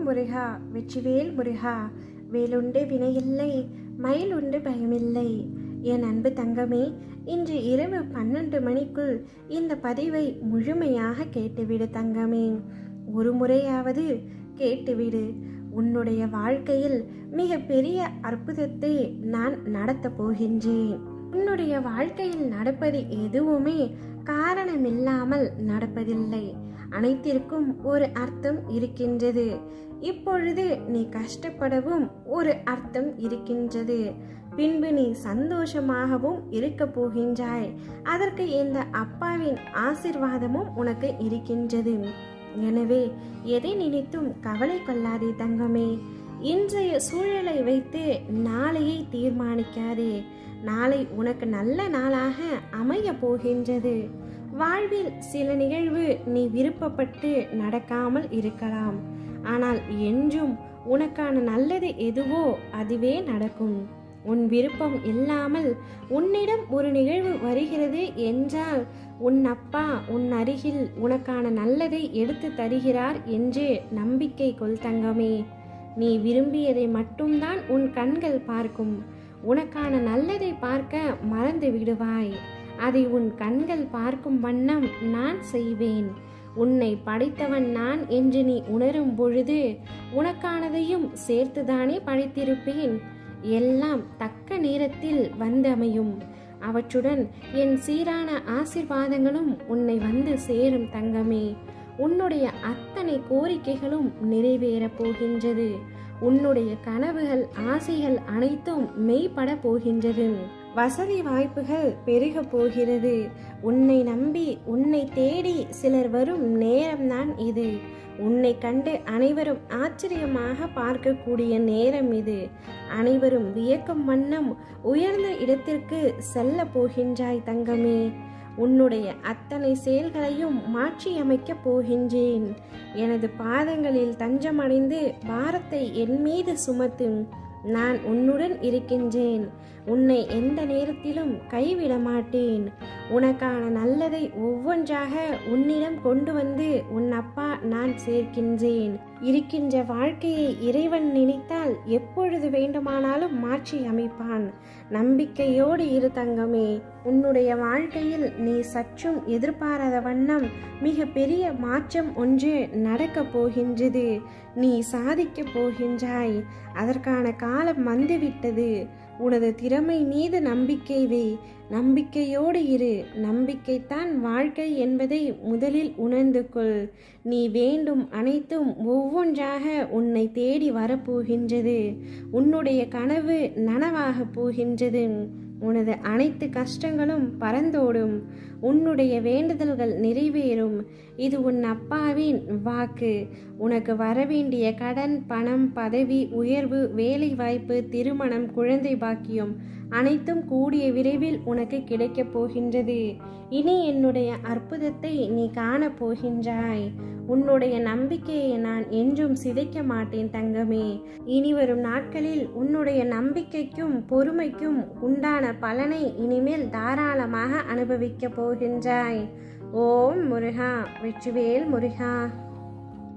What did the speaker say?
முருகா வெற்றிவேல் முருகா வேலுண்டு வினையில்லை மயிலுண்டு பயமில்லை. என் அன்பு தங்கமே இன்று இரவு பன்னெண்டு மணிக்குள் இந்த பதிவை முழுமையாக கேட்டுவிடு தங்கமே. ஒரு முறையாவது கேட்டுவிடு. உன்னுடைய வாழ்க்கையில் மிக பெரிய அற்புதத்தை நான் நடத்தப் போகின்றேன். உன்னுடைய வாழ்க்கையில் நடப்பது எதுவுமே காரணமில்லாமல் நடப்பதில்லை. அனைத்திற்கும் ஒரு அர்த்தம் இருக்கின்றது. இப்பொழுது நீ கஷ்டப்படவும் ஒரு அர்த்தம் இருக்கின்றது. பின்பு நீ சந்தோஷமாகவும் இருக்க போகின்றாய். அதற்கு இந்த அப்பாவின் ஆசிர்வாதமும் உனக்கு இருக்கின்றது. எனவே எதை நினைத்தும் கவலை கொள்ளாதே தங்கமே. இன்றைய சூழலை வைத்து நாளையை தீர்மானிக்காதே. நாளை உனக்கு நல்ல நாளாக அமைய போகின்றது. வாழ்வில் சில நிகழ்வு நீ விருப்பப்பட்டு நடக்காமல் இருக்கலாம். ஆனால் என்றும் உனக்கான நல்லது எதுவோ அதுவே நடக்கும். உன் விருப்பம் இல்லாமல் உன்னிடம் ஒரு நிகழ்வு வருகிறது என்றால் உன் அப்பா உன் அருகில் உனக்கான நல்லதை எடுத்து தருகிறார் என்று நம்பிக்கை கொள் தங்கமே. நீ விரும்பியதை மட்டும்தான் உன் கண்கள் பார்க்கும். உனக்கான நல்லதை பார்க்க மறந்து விடுவாய். அதை உன் கண்கள் பார்க்கும் வண்ணம் நான் செய்வேன். உன்னை படைத்தவன் நான் என்று நீ உணரும் பொழுது உனக்கானதையும் சேர்த்துதானே படைத்திருப்பேன். எல்லாம் தக்க நேரத்தில் வந்தமையும். அவற்றுடன் என் சீரான ஆசிர்வாதங்களும் உன்னை வந்து சேரும் தங்கமே. உன்னுடைய அத்தனை கோரிக்கைகளும் நிறைவேறப் போகின்றது. உன்னுடைய கனவுகள் ஆசைகள் அனைத்தும் மெய்ப்பட போகின்றது. வசதி வாய்ப்புகள் பெருக போகிறது. உன்னை நம்பி உன்னை தேடி சிலர் வரும் நேரம்தான் இது. உன்னை கண்டு அனைவரும் ஆச்சரியமாக பார்க்கக்கூடிய நேரம் இது. அனைவரும் வியக்கும் வண்ணம் உயர்ந்த இடத்திற்கு செல்ல போகின்றாய் தங்கமே. உன்னுடைய அத்தனை செயல்களையும் மாற்றியமைக்கப் போகின்றேன். எனது பாதங்களில் தஞ்சமடைந்து பாரத்தை என் மீது சுமத்தும். நான் உன்னுடன் இருக்கின்றேன். உன்னை எந்த நேரத்திலும் கைவிட மாட்டேன் உனக்கான நல்லதை ஒவ்வொன்றாக உன்னிடம் கொண்டு வந்து உன் அப்பா நான் சேர்க்கின்றேன். இருக்கின்ற வாழ்க்கையை இறைவன் நினைத்தால் எப்பொழுது வேண்டுமானாலும் மாற்றி அமைப்பான். நம்பிக்கையோடு இரு தங்கமே. உன்னுடைய வாழ்க்கையில் நீ சற்றும் எதிர்பாராத வண்ணம் மிக பெரிய மாற்றம் ஒன்று நடக்கப் போகின்றது. நீ சாதிக்கப் போகின்றாய். அதற்கான காலம் வந்துவிட்டது. உனது திறமை மீது நம்பிக்கை வை. நம்பிக்கையோடு இரு. நம்பிக்கைத்தான் வாழ்க்கை என்பதை முதலில் உணர்ந்து கொள். நீ வேண்டும் அனைத்தும் ஒவ்வொன்றாக உன்னை தேடி வரப்போகின்றது. உன்னுடைய கனவு நனவாகப் போகின்றது. உனது அனைத்து கஷ்டங்களும் பறந்தோடும். உன்னுடைய வேண்டுதல்கள் நிறைவேறும். இது உன் அப்பாவின் வாக்கு. உனக்கு வரவேண்டிய கடன் பணம் பதவி உயர்வு வேலை வாய்ப்பு திருமணம் குழந்தை பாக்கியம் அனைத்தும் கூடிய விரைவில் உனக்கு கிடைக்கப் போகின்றது. இனி என்னுடைய அற்புதத்தை நீ காணப் போகின்றாய். உன்னுடைய நம்பிக்கையை நான் என்றும் சிதைக்க மாட்டேன் தங்கமே. இனி வரும் நாட்களில் உன்னுடைய நம்பிக்கைக்கும் பொறுமைக்கும் உண்டான பலனை இனிமேல் தாராளமாக அனுபவிக்கப் போகின்றாய். ஓம் முருகா வெற்றிவேல் முருகா.